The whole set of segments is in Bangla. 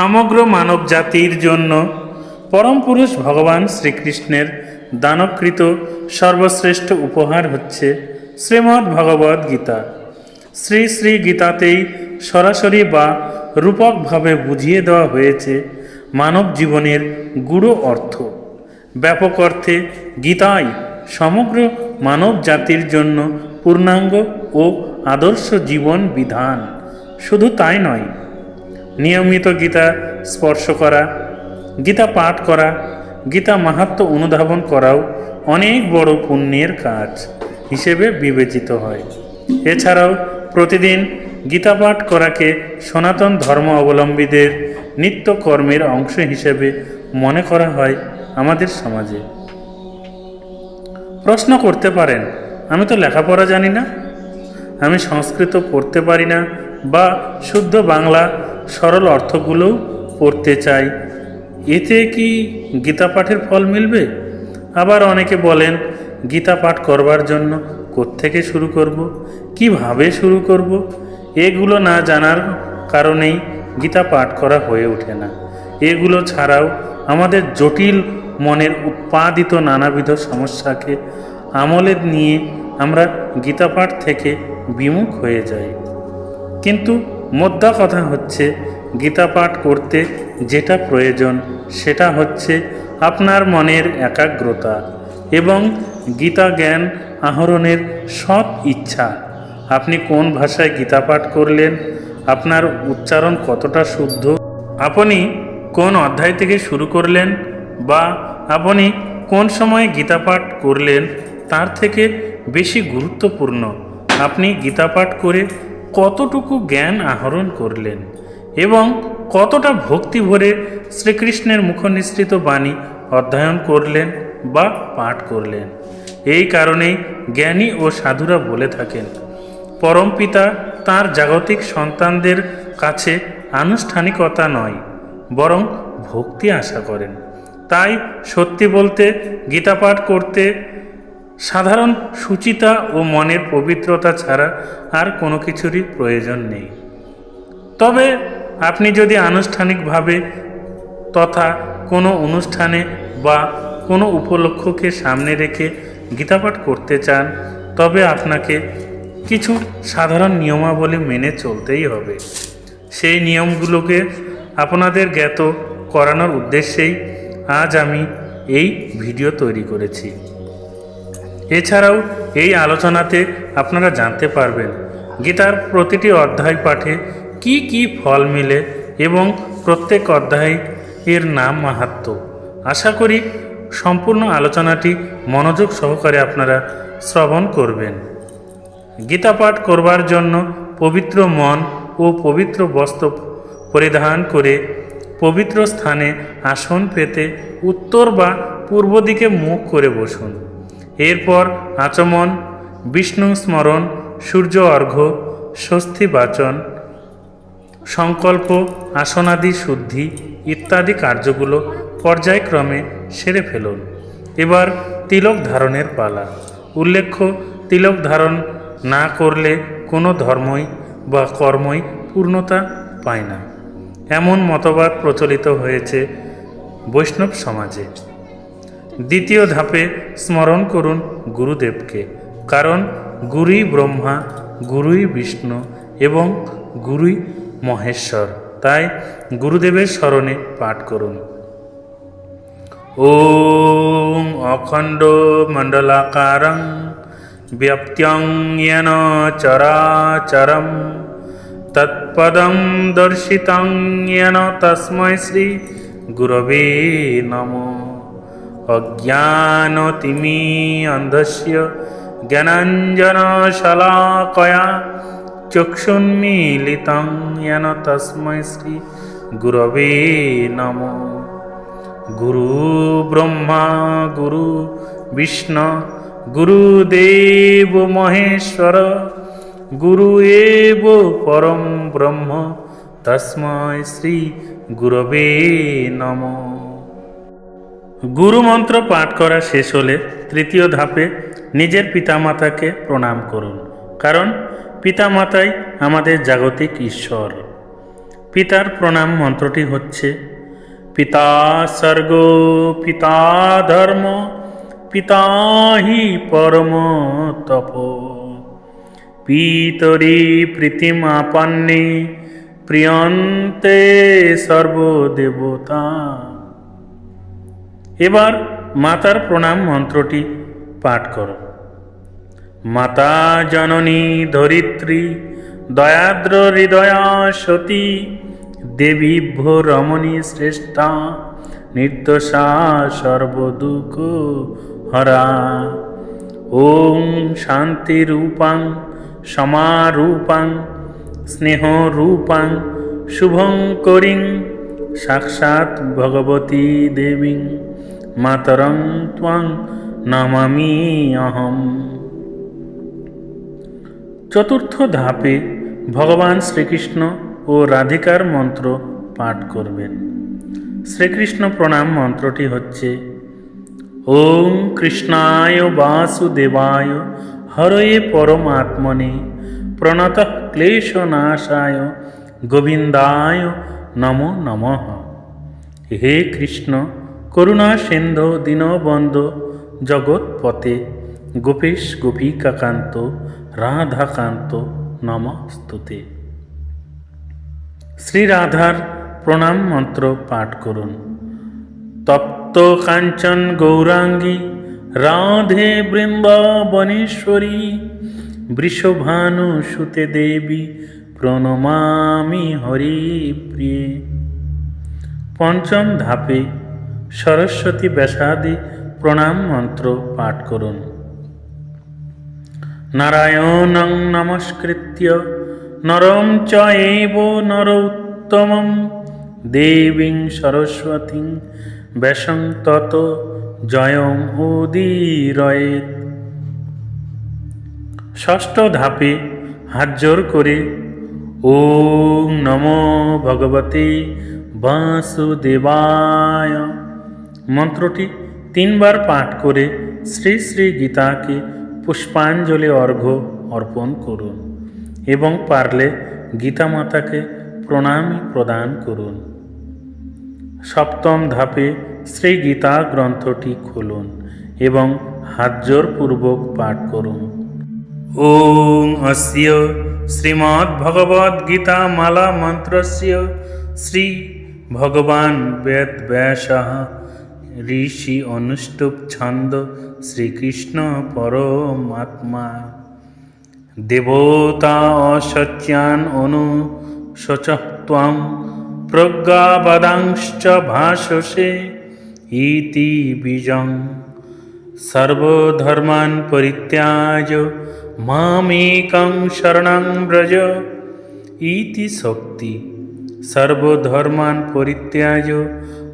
সমগ্র মানব জাতির জন্য পরম পুরুষ ভগবান শ্রীকৃষ্ণের দানকৃত সর্বশ্রেষ্ঠ উপহার হচ্ছে শ্রীমদ্ ভগবদ্ গীতা। শ্রী শ্রী গীতাতেই সরাসরি বা রূপকভাবে বুঝিয়ে দেওয়া হয়েছে মানব জীবনের গূঢ় অর্থ। ব্যাপক অর্থে গীতাই সমগ্র মানব জাতির জন্য পূর্ণাঙ্গ ও আদর্শ জীবন বিধান। শুধু তাই নয় নিয়মিত গীতা স্পর্শ করা, গীতা পাঠ করা, গীতা মাহাত্ম অনুধাবন করাও অনেক বড় পুণ্যের কাজ হিসেবে বিবেচিত হয়। এছাড়াও প্রতিদিন গীতা পাঠ করাকে সনাতন ধর্ম অবলম্বীদের নিত্য কর্মের অংশ হিসেবে মনে করা হয় আমাদের সমাজে। প্রশ্ন করতে পারেন, আমি তো লেখাপড়া জানি না? আমি সংস্কৃত পড়তে পারি না বা শুদ্ধ বাংলা সরল অর্থগুলোও পড়তে চাই। এতে কি গীতা পাঠের ফল মিলবে? আবার অনেকে বলেন, গীতা পাঠ করবার জন্য কোত্থেকে শুরু করব? কীভাবে শুরু করব? এগুলো না জানার কারণেই গীতা পাঠ করা হয়ে ওঠে না। এগুলো ছাড়াও আমাদের জটিল মনের উৎপাদিত নানাবিধ সমস্যাকে আমলে নিয়ে আমরা গীতা পাঠ থেকে বিমুখ হয়ে যাই। কিন্তু মোদ্দা কথা হচ্ছে, গীতা পাঠ করতে যেটা প্রয়োজন, সেটা হচ্ছে আপনার মনের একাগ্রতা এবং গীতা জ্ঞান আহরণের সৎ ইচ্ছা। আপনি কোন ভাষায় গীতা পাঠ করলেন? আপনার উচ্চারণ কতটা শুদ্ধ? আপনি কোন অধ্যায় থেকে শুরু করলেন? বা আপনি কোন সময়ে গীতা পাঠ করলেন? তার থেকে বেশি গুরুত্বপূর্ণ, আপনি গীতা পাঠ করে কতটুকু জ্ঞান আহরণ করলেন এবং কতটা ভক্তি ভরে শ্রীকৃষ্ণের মুখনিসৃত বাণী অধ্যয়ন করলেন বা পাঠ করলেন? এই কারণেই জ্ঞানী ও সাধুরা বলে থাকেন পরমপিতা তার জাগতিক সন্তানদের কাছে আনুষ্ঠানিকতা নয়, বরং ভক্তি আশা করেন। তাই সত্যি বলতে গীতা পাঠ করতে সাধারণ সুচিতা ও মনের পবিত্রতা ছাড়া আর কোনো কিছুরই প্রয়োজন নেই। তবে আপনি যদি আনুষ্ঠানিকভাবে তথা কোনো অনুষ্ঠানে বা কোনো উপলক্ষকে সামনে রেখে গীতাপাঠ করতে চান, তবে আপনাকে কিছু সাধারণ নিয়মাবলী মেনে চলতেই হবে। সেই নিয়মগুলোকে আপনাদের জ্ঞাত করানোর উদ্দেশ্যেই আজ আমি এই ভিডিও তৈরি করেছি। এছাড়াও এই আলোচনাতে আপনারা জানতে পারবেন গীতার প্রতিটি অধ্যায় পাঠে কি কি ফল মিলে এবং প্রত্যেক অধ্যায় এর নাম মাহাত্ম। আশা করি সম্পূর্ণ আলোচনাটি মনোযোগ সহকারে আপনারা শ্রবণ করবেন। গীতা পাঠ করবার জন্য পবিত্র মন ও পবিত্র বস্ত্র পরিধান করে পবিত্র স্থানে আসন পেতে উত্তর বা পূর্ব দিকে মুখ করে বসুন। এরপর আচমন, বিষ্ণু স্মরণ, সূর্য অর্ঘ্য, স্বস্তি বাচন, সংকল্প, আসনাদি শুদ্ধি ইত্যাদি কার্যগুলো পর্যায়ক্রমে সেরে ফেলুন। এবার তিলক ধারণের পালা। উল্লেখ্য, তিলক ধারণ না করলে কোনো ধর্মই বা কর্মই পূর্ণতা পায় না। এমন মতবাদ প্রচলিত হয়েছে বৈষ্ণব সমাজে। দ্বিতীয় ধাপে স্মরণ করুন গুরুদেবকে, কারণ গুরুই ব্রহ্মা, গুরুই বিষ্ণু এবং গুরুই মহেশ্বর। তাই গুরুদেবের স্মরণে পাঠ করুন। ও অখণ্ড মণ্ডলাকারং ব্যপ্ত্যং ইয়ন চরাচরম তৎপদম দর্শিতং তস্মৈ শ্রী গুরবে নমঃ। অজ্ঞানতিমি অন্ধস্য জ্ঞানাঞ্জনশলাকয়া চক্ষুন্মীলিতং যেন তস্মৈ শ্রী গুরবে নম। গুরু ব্রহ্মা, গুরু বিষ্ণু গুরুদেব মহেশ্বর, গুরু এব পরম ব্রহ্ম, তস্মৈ শ্রী গুরবে নমঃ। গুরু মন্ত্র পাঠ করা শেষ হলে তৃতীয় ধাপে নিজের পিতামাতাকে প্রণাম করুন। কারণ পিতামাতাই আমাদের জাগতিক ঈশ্বর। পিতার প্রণাম মন্ত্রটি হচ্ছে, পিতা স্বর্গ, পিতা ধর্ম, পিতা হি পরম তপ। পিতরি প্রীতিমাপন্নে প্রিয়ন্তে সর্বদেবতা। এবার মাতার প্রণাম মন্ত্রটি পাঠ করো। মাতা জননী ধরিত্রী, দয়াদ্র হৃদয়া সতী দেবীভ্য রমণী শ্রেষ্ঠা নির্দশা সর্বদুঃখ হরা। ওম শান্তিরূপাং সমারূপাং, স্নেহ স্নেহরূপাং শুভঙ্করিং সাক্ষাৎ ভগবতী দেবী। মাতরং ত্বং নমামি অহম। চতুর্থ ধাপে ভগবান শ্রীকৃষ্ণ ও রাধিকার মন্ত্র পাঠ করবেন। শ্রীকৃষ্ণ প্রণাম মন্ত্রটি হচ্ছে, ওম কৃষ্ণায় বাসুদেবায় হরয়ে পরমাত্মনে প্রণত ক্লেশনাশায় গোবিন্দায় নমো নমঃ। হে কৃষ্ণ করুণা সিন্ধু দীনবন্ধ জগৎপতে গোপেশ গোপিকাকান্ত রাধাকান্ত নমস্তুতে। শ্রী রাধার প্রণাম মন্ত্র পাঠ করুন। তপ্ত কাঞ্চন গৌরাঙ্গী, রাধে বৃন্দাবনেশ্বরী বৃষভানু সুতে দেবী, প্রণমামি হরি প্রিয়ে। পঞ্চম ধাপে সরস্বতী ব্যাসাদি প্রণাম মন্ত্র পাঠ করুন। নারায়ণং নমস্কৃত্য, নরম চ এব নরোত্তমম, দেবীং সরস্বতীং ব্যাসং তত জয়ং উদীরয়েত ষষ্ঠ ধাপে হাত জোর করে ওম নমো ভগবতে বাসুদেবায়। মন্ত্রটি তিনবার পাঠ করে শ্রী শ্রী গীতাকে পুষ্পাঞ্জলি অর্ঘ্য অর্পণ করুন এবং পারলে গীতা মাতাকে প্রণামী প্রদান করুন। সপ্তম ধাপে শ্রী গীতা গ্রন্থটি খুলুন এবং হাতজোরপূর্বক পাঠ করুন। ওং অস্য শ্রীমদ্ভগবদ্গীতা মালা মন্ত্রস্য শ্রী ভগবান বেদ ব্যাসः ঋষি অনুষ্টুপ ছন্দ শ্রীকৃষ্ণ পরমাত্মা। দেবতা অসচ্যান অনু শচত্বং প্রজ্ঞাবাদাংশ্চ ভাষসে ইতি বীজং। সর্বধর্মান পরিত্যাজ মামেকং শরণং ব্রজ ইতি শক্তি। সর্বধর্মান পরিত্যাজ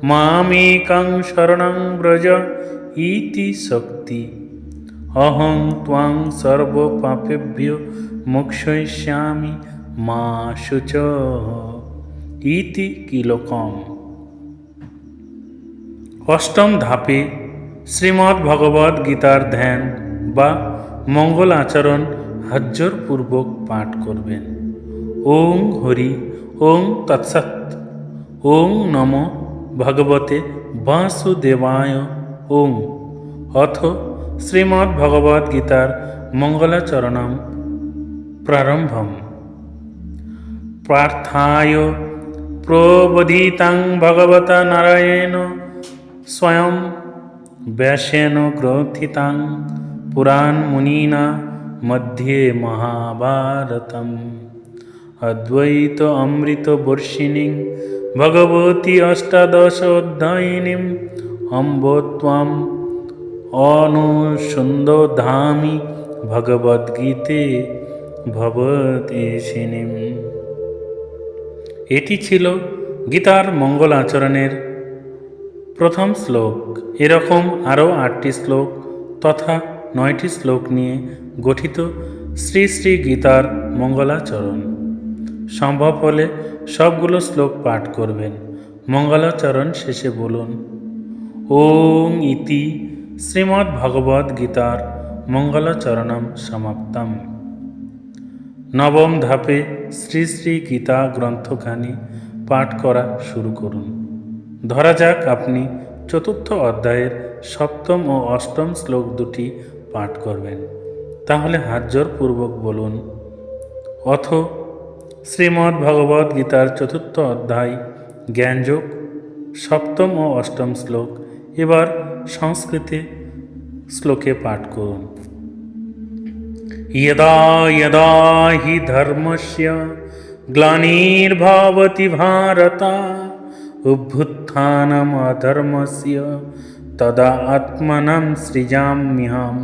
মামেকং শরণং ব্রজ ইতি শক্তি অহং ত্বাং সর্বপাপেভ্য মোক্ষয়িষ্যামি মা শুচ ইতি কিলোকম অষ্টম ধাপে শ্রীমদ্ ভগবদ গীতার ধ্যান বা মঙ্গল আচরণ হাজ্জরপূর্বক পাঠ করবেন। ওং হরি, ওং তৎসৎ, ওং নম ভগবতে বাসুদেবায় ওং অথ শ্রীমদ্ ভগবদ গীতার মঙ্গলাচরণম প্রারম্ভম। প্রার্থায় প্রবোধিতাং ভগবতা নারায়ণ স্বয়ং ব্যাসেন গ্রথিতাং পুরাণমুনিনা মধ্যে মহাভারতম। অদ্বৈত অমৃত বর্ষিণীং ভগবতী অষ্টাদশ অধ্যায়িনীম অম্ব ত্বাম অনুসুন্দধামি ভগবদ্গীতে ভবতেশিনীম এটি ছিল গীতার মঙ্গল আচরণের প্রথম শ্লোক। এরকম আরও আটটি শ্লোক তথা নয়টি শ্লোক নিয়ে গঠিত শ্রী শ্রী গীতার মঙ্গলাচরণ। সম্ভব হলে সবগুলো শ্লোক পাঠ করবেন। মঙ্গলাচরণ শেষে বলুন, ওং ইতি শ্রীমদ্ ভগবদ গীতার মঙ্গলাচরণম সমাপ্তম। নবম ধাপে শ্রী শ্রী গীতা গ্রন্থখানি পাঠ করা শুরু করুন। ধরা যাক আপনি চতুর্থ অধ্যায়ের সপ্তম ও অষ্টম শ্লোক দুটি পাঠ করবেন। তাহলে হাতজোর পূর্বক বলুন, অথ শ্রীমদ্ ভগবদ্ গীতার চতুর্থ অধ্যায় জ্ঞানযোগ সপ্তম ও অষ্টম শ্লোক এবার সংস্কৃতে শ্লোকে পাঠ করুন यदा यदा हि धर्मस्य ग्लानिर्भवति भारत उभ्युत्थानमधर्मस्य तदा आत्मनं सृजाम्यहं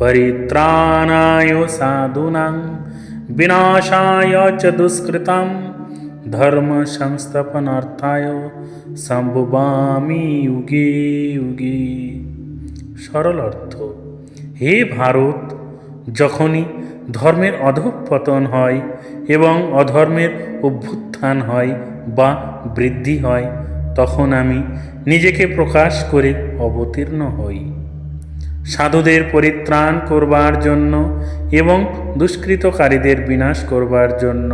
परित्राणाय साधूनां विनाशाय च दुष्कृतं ধর্মসংস্থাপনার্থায় সম্ভবামি যুগে যুগে সরল অর্থ হে ভারত যখনই ধর্মের অধঃপতন হয় এবং অধর্মের অভ্যুত্থান হয় বা বৃদ্ধি হয় তখন আমি নিজেকে প্রকাশ করে অবতীর্ণ হই সাধুদের পরিত্রাণ করবার জন্য এবং দুষ্কৃতকারীদের বিনাশ করবার জন্য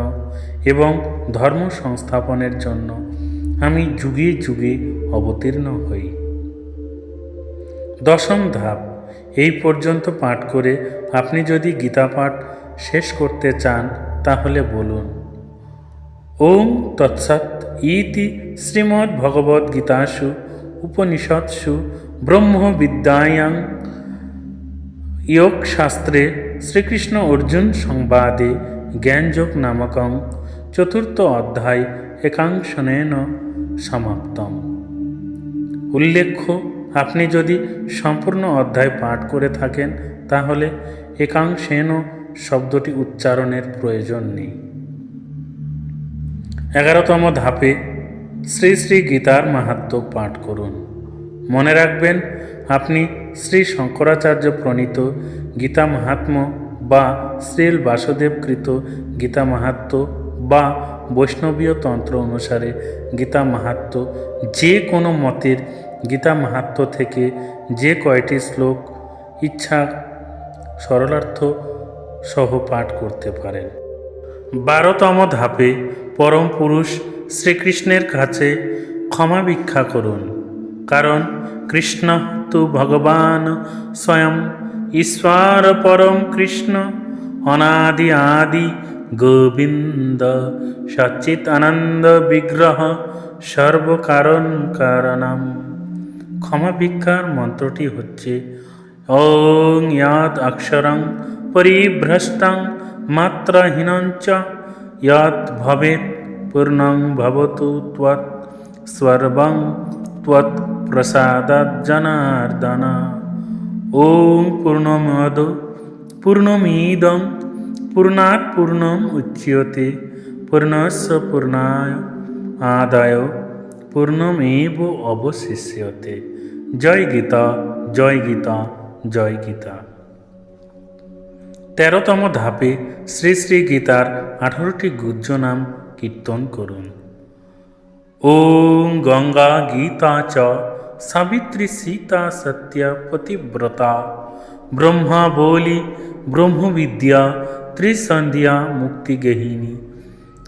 এবং ধর্ম সংস্থাপনের জন্য আমি যুগে যুগে অবতীর্ণ হই। দশম ধাপ, এই পর্যন্ত পাঠ করে আপনি যদি গীতা পাঠ শেষ করতে চান, তাহলে বলুন, ওম তৎসৎ ইতি শ্রীমদ্ ভগবদ্ গীতাসু উপনিষৎসু ব্রহ্মবিদ্যায়াং যোগশাস্ত্রে শ্রীকৃষ্ণ অর্জুন সংবাদে জ্ঞানযোগ নামকং চতুর্থ অধ্যায় একাংশনেন সমাপ্তম। উল্লেখ্য, আপনি যদি সম্পূর্ণ অধ্যায় পাঠ করে থাকেন, তাহলে একাংশেন শব্দটি উচ্চারণের প্রয়োজন নেই। এগারোতম ধাপে শ্রী শ্রী গীতার মাহাত্ম পাঠ করুন। মনে রাখবেন আপনি শ্রী শঙ্করাচার্য প্রণীত গীতা মাহাত্ম বা শ্রীল বাসুদেবকৃত গীতা মাহাত্ম বা বৈষ্ণবীয় তন্ত্র অনুসারে গীতা মাহাত্ম, যে কোনো মতের গীতা মাহাত্ম থেকে যে কয়টি শ্লোক ইচ্ছা সরলার্থ সহ পাঠ করতে পারেন। বারোতম ধাপে পরম পুরুষ শ্রীকৃষ্ণের কাছে ক্ষমা ভিক্ষা করুন, কারণ কৃষ্ণ তু ভগবান স্বয়ং, ঈশ্বর পরম কৃষ্ণ, অনাদি আদি গোবিন্দ, সচিত আনন্দ বিগ্রহ, সর্বকারণ কারণম। ক্ষমা ভিক্ষার মন্ত্রটি হচ্ছে, ওং ইয়াদ অক্ষরং পরিভ্রষ্টং মাত্রহীনঞ্চ ইয়াদ ভবেত পূর্ণং ভবতু ত্বৎ সর্বং ত্বৎ জনার্দন ওম পূর্ণমদ পূর্ণমিদং পূর্ণাৎ পূর্ণম উচ্যতে পূর্ণস্য পূর্ণায় আদায় পূর্ণমেব অবশিষ্যতে জয় গীতা জয় গীতা জয় গীতা তেরোতম ধাপে শ্রী শ্রী গীতার আঠারোটি গুজ্জ নাম কীর্তন করুন। ওম গঙ্গা গীতা চ সাবিত্রী সীতা সত্য পতিব্রতা। ব্রহ্মা বলি ব্রহ্মবিদ্যা ত্রিসন্ধ্যা মুক্তিগেহিনী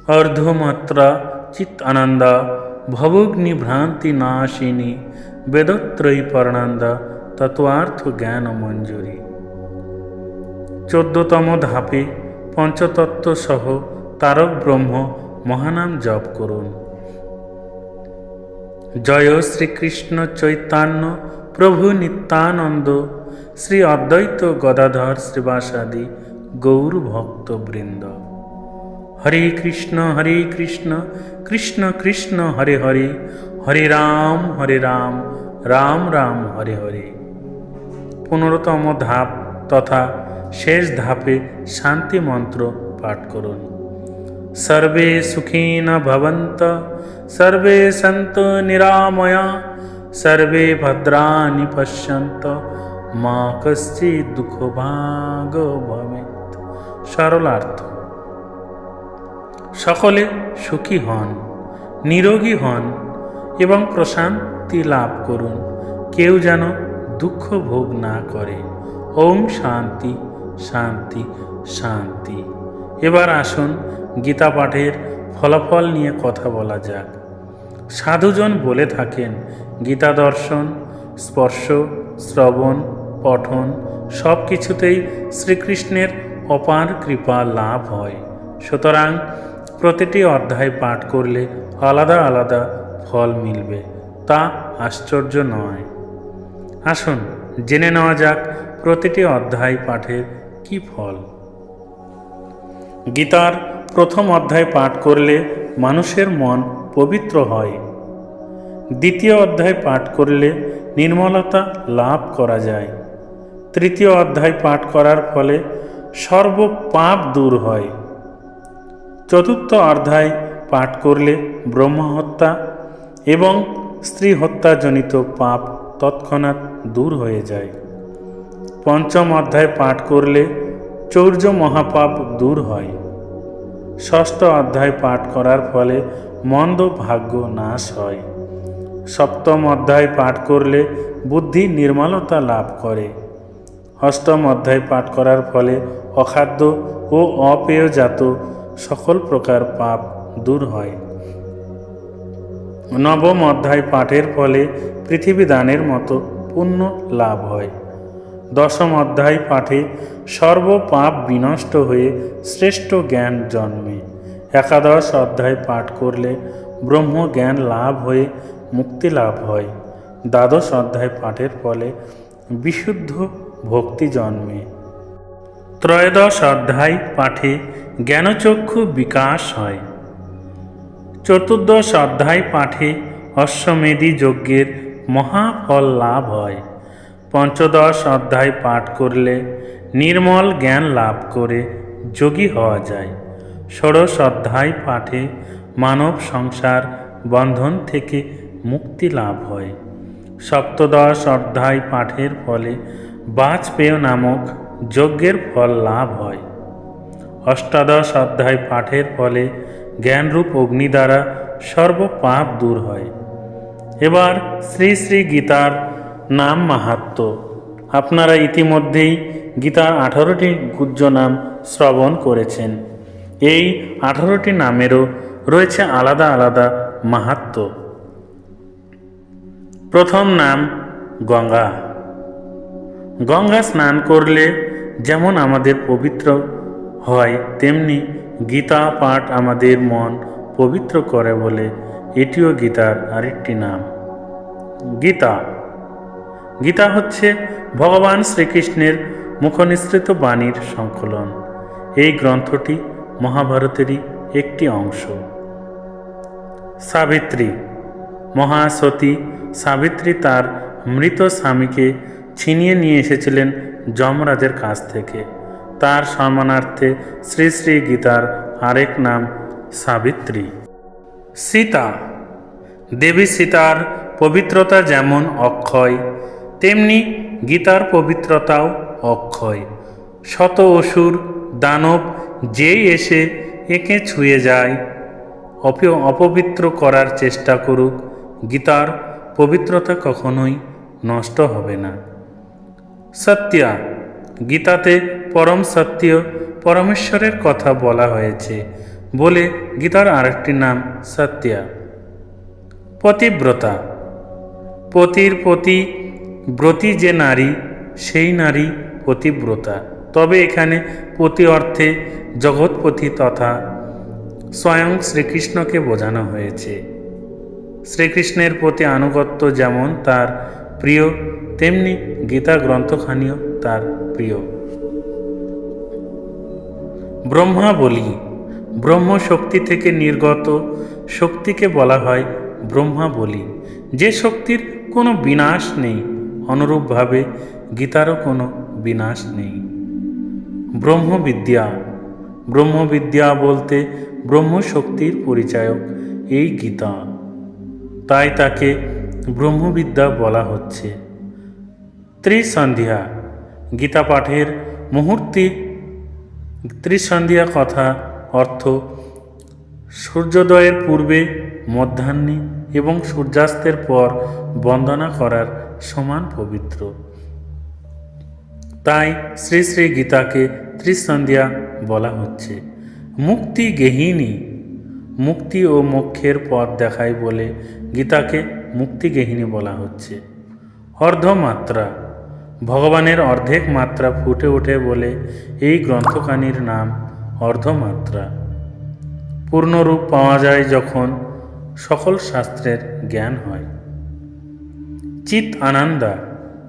অর্ধমাত্রা চিত আনন্দা, ভবগ্নি ভ্রান্তি নাশিনী, বেদত্রয়ী পর্ণান্দা তত্ত্বার্থ জ্ঞান মঞ্জুরি। চোদ্দতম ধাপে পঞ্চতত্ত্ব সহ তারক ব্রহ্ম মহানাম জপ করুন। জয় শ্রীকৃষ্ণ চৈতন্য প্রভু নিত্যানন্দ, শ্রী অদ্বৈত গদাধর শ্রীবাসাদি গৌর ভক্তবৃন্দ। হরে কৃষ্ণ হরে কৃষ্ণ কৃষ্ণ কৃষ্ণ, হরে হরে হরে রাম হরে রাম রাম রাম, হরে হরে। পনেরোতম ধাপ তথা শেষ ধাপে শান্তি মন্ত্র পাঠ করুন। সর্বে সুখীন ভবন্ত সর্বে সন্ত নিরাময়া সর্বে ভদ্রাণি পশ্যন্ত মা কশ্চিৎ দুঃখ ভাগ ভবেত সরলার্থ সকলে সুখী হন, নিরোগী হন এবং প্রশান্তি লাভ করুন। কেউ যেন দুঃখ ভোগ না করে। ওম শান্তি শান্তি শান্তি। এবার আসুন গীতা পাঠের ফলাফল নিয়ে কথা বলা যাক। সাধুজন বলে থাকেন, গীতা দর্শন, স্পর্শ, শ্রবণ, পঠন সব কিছুতেই শ্রীকৃষ্ণের অপার কৃপা লাভ হয়। সুতরাং প্রতিটি অধ্যায় পাঠ করলে আলাদা আলাদা ফল মিলবে, তা আশ্চর্য নয়। আসুন জেনে নেওয়া যাক প্রতিটি অধ্যায় পাঠের কি ফল। গীতার প্রথম অধ্যায় পাঠ করলে মানুষের মন পবিত্র হয়। দ্বিতীয় অধ্যায় পাঠ করলে নির্মলতা লাভ করা যায়। তৃতীয় অধ্যায় পাঠ করার ফলে সর্ব পাপ দূর হয়। চতুর্থ অধ্যায় পাঠ করলে ব্রহ্মহত্যা এবং স্ত্রী হত্যাজনিত পাপ তৎক্ষণাৎ দূর হয়ে যায়। পঞ্চম অধ্যায় পাঠ করলে চৌর্য মহাপাপ দূর হয়। ষষ্ঠ অধ্যায় পাঠ করার ফলে মন্দ ভাগ্য নাশ হয়। সপ্তম অধ্যায় পাঠ করলে বুদ্ধি নির্মলতা লাভ করে। অষ্টম অধ্যায় পাঠ করার ফলে অখাদ্য ও অপেয়জাত সকল প্রকার পাপ দূর হয়। নবম অধ্যায় পাঠের ফলে পৃথিবী দানের মতো পুণ্য লাভ হয়। দশম অধ্যায় পাঠে সর্ব পাপ বিনষ্ট হয়ে শ্রেষ্ঠ জ্ঞান জন্মে। একাদশ অধ্যায় পাঠ করলে ব্রহ্ম জ্ঞান লাভ হয়ে মুক্তি লাভ হয়। দ্বাদশ অধ্যায় পাঠের ফলে বিশুদ্ধ ভক্তি জন্মে। ত্রয়োদশ অধ্যায় পাঠে জ্ঞানচক্ষু বিকাশ হয়। চতুর্দশ অধ্যায় পাঠে অশ্বমেধী যজ্ঞের মহাফল লাভ হয়। পঞ্চদশ অধ্যায় পাঠ করলে নির্মল জ্ঞান লাভ করে যোগী হওয়া যায়। ষোড়শ অধ্যায় পাঠে মানব সংসার বন্ধন থেকে মুক্তি লাভ হয়। সপ্তদশ অধ্যায় পাঠের ফলে বাজপেয় নামক যজ্ঞের ফল লাভ হয়। অষ্টাদশ অধ্যায় পাঠের ফলে জ্ঞানরূপ অগ্নি দ্বারা সর্ব পাপ দূর হয়। এবার শ্রী শ্রী গীতার নাম মাহাত্ম। আপনারা ইতিমধ্যেই গীতার আঠারোটি গুজ্জ নাম শ্রবণ করেছেন। এই আঠারোটি নামেরও রয়েছে আলাদা আলাদা মাহাত্ম। প্রথম নাম গঙ্গা। গঙ্গা স্নান করলে যেমন আমাদের পবিত্র হয়, তেমনি গীতা পাঠ আমাদের মন পবিত্র করে বলে এটিও গীতার আরেকটি নাম। গীতা। গীতা হচ্ছে ভগবান শ্রীকৃষ্ণের মুখনিসৃত বাণীর সংকলন। এই গ্রন্থটি মহাভারতেরই একটি অংশ। সাবিত্রী। মহাসতী সাবিত্রী তার মৃত স্বামীকে ছিনিয়ে নিয়ে এসেছিলেন যমরাজের কাছ থেকে। তার সম্মানার্থে শ্রী শ্রী গীতার আরেক নাম সাবিত্রী। সীতা। দেবী সীতার পবিত্রতা যেমন অক্ষয় তেমনি গীতার পবিত্রতাও অক্ষয়। শত অসুর, দানব যেই এসে একে ছুঁয়ে যায়, অপ- অপবিত্র করার চেষ্টা করুক, গীতার পবিত্রতা কখনোই নষ্ট হবে না। সত্যা, গীতাতে পরম সত্য, পরমেশ্বরের কথা বলা হয়েছে, বলে গীতার আরেকটি নাম সত্যা। পতিব্রতা, পতির প্রতি ব্রতী যে নারী, সেই নারী পতিব্রতা। তবে এখানে পতি অর্থে জগৎপতি তথা স্বয়ং শ্রীকৃষ্ণকে বোঝানো হয়েছে। শ্রীকৃষ্ণের প্রতি আনুগত্য যেমন তার প্রিয়, তেমনি গীতা গ্রন্থখানিও তার প্রিয়। ব্রহ্মা বলি ব্রহ্ম শক্তি থেকে নির্গত শক্তিকে বলা হয় ব্রহ্মা বলি। যে শক্তির কোনো বিনাশ নেই অনুরূপভাবে গীতারও কোনো বিনাশ নেই। ব্রহ্মবিদ্যা ব্রহ্মবিদ্যা বলতে ব্রহ্মশক্তির পরিচায়ক এই গীতা। তাই তাকে ব্রহ্মবিদ্যা বলা হচ্ছে। ত্রিসন্ধ্যা গীতা পাঠের মুহূর্তে ত্রিসন্ধ্যা কথা অর্থ সূর্যোদয়ের পূর্বে মধ্যাহ্নে এবং সূর্যাস্তের পর বন্দনা করার সমান পবিত্র। তাই শ্রী শ্রী গীতাকে ত্রিসন্ধ্যা বলা হচ্ছে। মুক্তি গেহিনী, মুক্তি ও মোক্ষের পথ দেখায় বলে গীতাকে মুক্তিগেহিনী বলা হচ্ছে। অর্ধমাত্রা, ভগবানের অর্ধেক মাত্রা ফুটে ওঠে বলে এই গ্রন্থখানির নাম অর্ধমাত্রা। পূর্ণরূপ পাওয়া যায় যখন সকল শাস্ত্রের জ্ঞান হয়। চিত আনন্দা,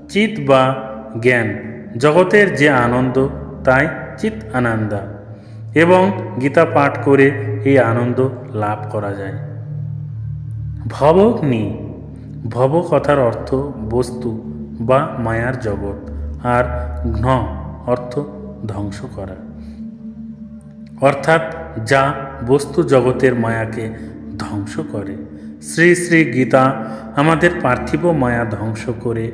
চিত বা জ্ঞান, জগতের যে আনন্দ, তাই চিত আনন্দা। এবং গীতা পাঠ করে এই আনন্দ লাভ করা যায়। ভবগ্নি ভব কথার অর্থ বস্তু বা মায়ার জগৎ, আর ঘ্ন অর্থ ধ্বংস করা। অর্থাৎ যা বস্তু জগতের মায়াকে ধ্বংস করে। শ্রী শ্রী গীতা আমাদের পার্থিব মায়া ধ্বংস করে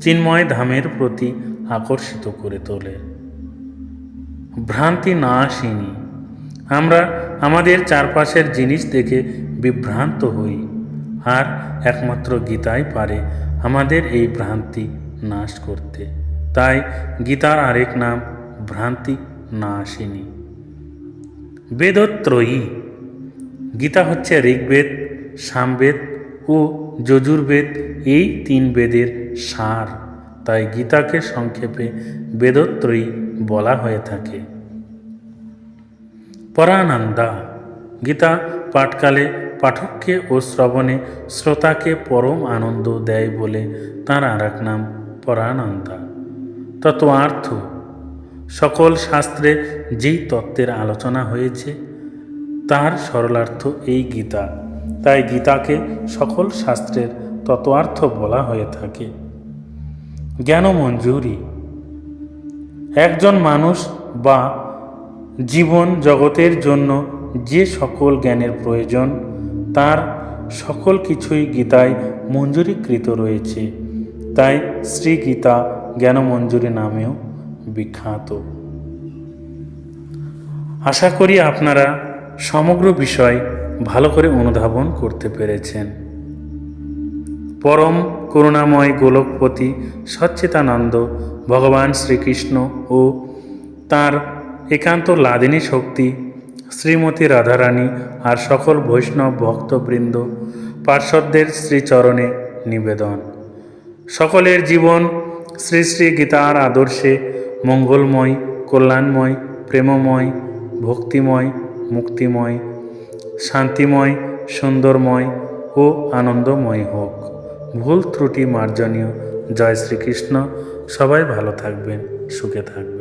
চিন্ময় ধামের প্রতি আকর্ষিত করে তোলে। ভ্রান্তি না আসেনি। আমরা আমাদের চারপাশের জিনিস দেখে বিভ্রান্ত হই। আর একমাত্র গীতাই পারে আমাদের এই ভ্রান্তি নাশ করতে। তাই গীতার আরেক নাম, ভ্রান্তি না আসেনি। বেদত্রয়ী। গীতা হচ্ছে ঋগ্বেদ সামবেদ ও যজুর্বেদ এই তিন বেদের সার। তাই গীতাকে সংক্ষেপে বেদত্রয়ী বলা হয়ে থাকে। পরানন্দা, গীতা পাঠকালে পাঠককে ও শ্রবণে শ্রোতাকে পরম আনন্দ দেয় বলে তার আর এক নাম পরানন্দা। তত্ত্বার্থ, সকল শাস্ত্রে যেই তত্ত্বের আলোচনা হয়েছে, তার সরলার্থ এই গীতা। তাই গীতাকে সকল শাস্ত্রের তত্ত্বার্থ বলা হয়ে থাকে। জ্ঞানমঞ্জুরি একজন মানুষ বা জীবন জগতের জন্য যে সকল জ্ঞানের প্রয়োজন, তার সকল কিছুই গীতায় মঞ্জুরিকৃত রয়েছে। তাই শ্রী গীতা জ্ঞানমঞ্জুরি নামেও বিখ্যাত। আশা করি আপনারা সমগ্র বিষয় ভালো করে অনুধাবন করতে পেরেছেন। পরম করুণাময় গোলকপতি সচ্চিতানন্দ ভগবান শ্রীকৃষ্ণ ও তার একান্ত লাদিনী শক্তি, শ্রীমতী রাধারানী আর সকল বৈষ্ণব ভক্তবৃন্দ, পার্শ্বদের শ্রীচরণে নিবেদন। সকলের জীবন শ্রী শ্রী গীতার আদর্শে মঙ্গলময়, কল্যাণময়, প্রেমময়, ভক্তিময়, মুক্তিময় শান্তিময়, সুন্দরময় ও আনন্দময় হোক। ভুল ত্রুটি মার্জনীয়। জয় শ্রীকৃষ্ণ। সবাই ভালো থাকবেন, সুখে থাকবেন।